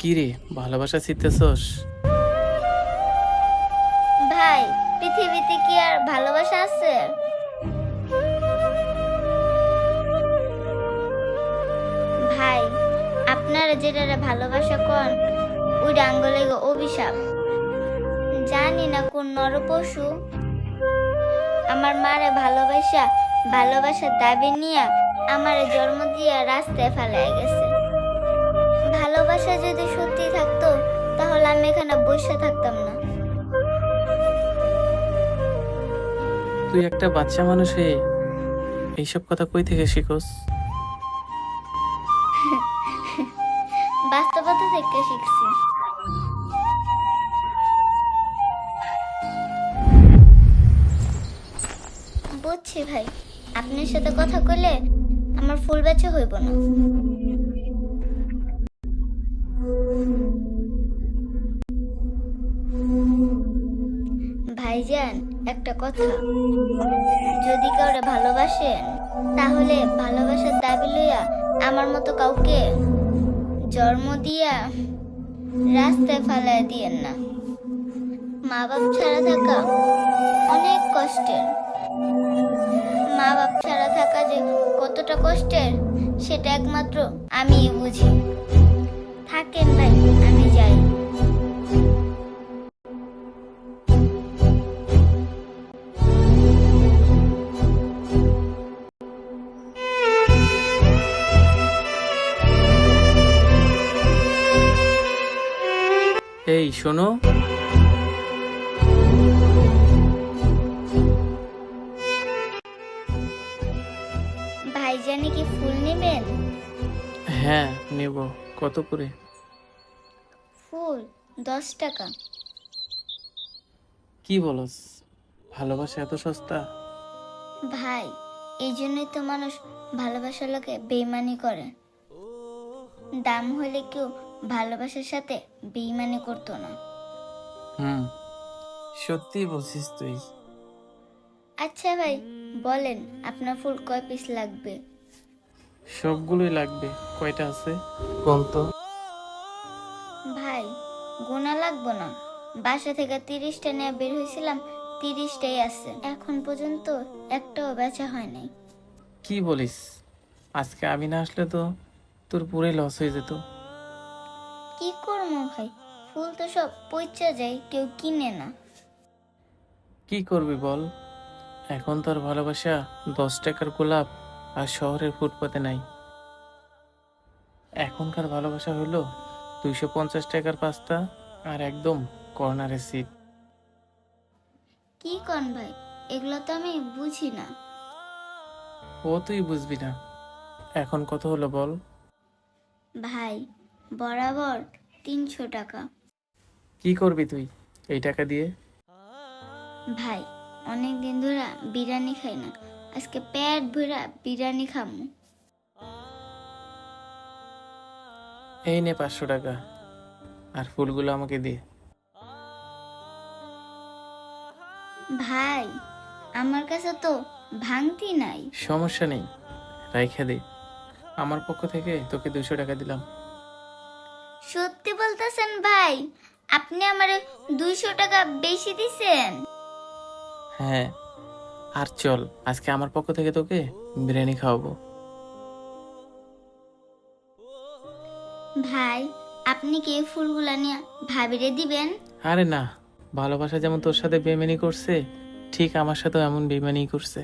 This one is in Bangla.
কি রে ভালোবাসা শিখতেছস ভাই, পৃথিবীতে কি আর ভালোবাসা আছে? ভাই, আপনারা যেটা ভালোবাসা কন, ওই ডাঙ্গলে অভিশাপ। জানি না কোন নরপশু। আমার মারে ভালোবাসা, ভালোবাসার দাবি নিয়ে আমারে জন্ম দিয়ে রাস্তায় ফেলায় গেছে। ভালোবাসা যদি সত্যি থাকতো তাহলে আমি এখানে বসে থাকতাম না। তুই একটা বাচ্চা মানুষ হয়ে এইসব কথা কই থেকে শিখোস? বাস্তবতা থেকে শিখছি। বুঝছি ভাই আপনার সাথে কথা কইলে আমার ফুল বেচা হইব না। একটা কথা। যদি কাউরে ভালোবাসেন, তাহলে ভালোবাসার দাবি লইয়া আমার মতো কাউকে জন্ম দিয়া রাস্তায় ফালায় দিয়েন না। মা বাপ ছাড়া থাকা অনেক কষ্টের। মা বাপ ছাড়া থাকা যে কতটা কষ্টের, সেটা একমাত্র আমি বুঝি। থাকেন এই শোনো। ভাইজানে কি ফুল নেবেন? হ্যাঁ নেব। কত করে? ফুল দশ টাকা। কি বলস? ভালোবাসা এত সস্তা? ভাই এই জন্যই তো মানুষ ভালোবাসার লোকে বেইমানি করে। দাম হলে কেউ ভালোবাসার সাথে বেইমানি করতো না। হুম সত্যি বলছিস তুই। আচ্ছা ভাই বলেন আপনার ফুল কয় পিস লাগবে? সবগুলোই লাগবে। কয়টা আছে? বল তো ভাই গোনা লাগবো না। বাসা থেকে তিরিশটা নিয়ে বের হয়েছিলাম তিরিশটাই আছে। এখন পর্যন্ত একটাও বেচা হয় নাই। কি বলিস? আজকে আমি না আসলে তো তোর পুরে লস হয়ে যেত। কি করব ভাই? ফুল তো সব পচা যায় কেউ কিনে না। কি করবি বল? এখন তোর ভালোবাসা দশ টাকার গোলাপ আর শহরের ফুটপাতে নাই। এখনকার ভালোবাসা হলো দুইশো পঞ্চাশ টাকার পাস্তা আর একদম কর্নারের সিট কি কন ভাই? এগুলো তো আমি বুঝি না। ও তুই বুঝবি না। এখন কত হলো বল? ভাই বরাবর তিনশো টাকা। কি করবি তুই এই টাকা দিয়ে? ভাই অনেক দিন ধরে বিরিয়ানি খাই না। আজকে পেট ভরা বিরিয়ানি খামু। এই নে পাঁচশো টাকা। আর ফুলগুলো আমাকে দে। ভাই আমার কাছে তো ভাঙতি নাই। সমস্যা নেই রাইখা দে। আমার পক্ষ থেকে তোকে দুশো টাকা দিলাম। সত্যি বলতেছেন ভাই আপনি আমারে দুইশো টাকা বেশি দিছেন। হ্যাঁ আর চল আজকে আমার পক্ষ থেকে তোকে বিরিয়ানি খাওয়াবো। ভাই আপনি কি এই ফুলগুলা নিয়ে ভাবিরে দিবেন? আরে না ভালোবাসা যেমন তোর সাথে বেমানি করছে ঠিক আমার সাথেও এমন বেমানি করছে।